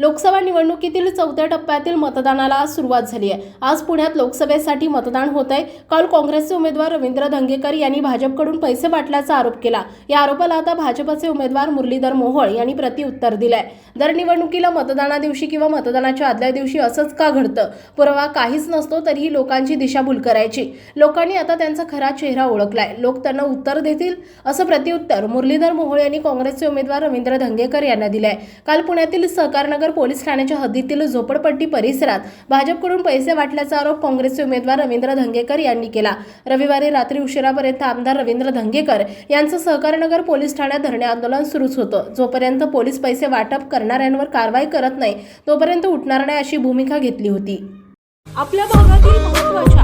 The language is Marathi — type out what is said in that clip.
लोकसभा निवडणुकीतील चौथ्या टप्प्यातील मतदानाला आज सुरुवात झाली आहे. आज पुण्यात लोकसभेसाठी मतदान होत आहे. काल काँग्रेसचे उमेदवार रवींद्र धंगेकर यांनी भाजपकडून पैसे वाटल्याचा आरोप केला. या आरोपाला आता भाजपचे उमेदवार मुरलीधर मोहोळ यांनी प्रतिउत्तर दिलंय. दर निवडणुकीला मतदाना दिवशी किंवा मतदानाच्या आदल्या दिवशी असंच का घडतं? पुरावा काहीच नसतो तरीही लोकांची दिशाभूल करायची. लोकांनी आता त्यांचा खरा चेहरा ओळखलाय. लोक त्यांना उत्तर देतील असं प्रतिउत्तर मुरलीधर मोहोळ यांनी काँग्रेसचे उमेदवार रवींद्र धंगेकर यांना दिलंय. काल पुण्यातील सहकारनगर पोलीस ठाण्याच्या हद्दीतील झोपडपट्टी परिसरात भाजपकडून पैसे वाटल्याचा आरोप काँग्रेसचे उमेदवार रवींद्र धंगेकर यांनी केला. रविवारी रात्री उशिरापर्यंत आमदार रवींद्र धंगेकर यांचं सहकारनगर पोलीस ठाण्यात धरणे आंदोलन सुरूच होतं. जोपर्यंत पोलीस पैसे वाटप करणाऱ्यांवर कारवाई करत नाही तोपर्यंत उठणार नाही अशी भूमिका घेतली होती. आपल्या भागातील महत्त्वाच्या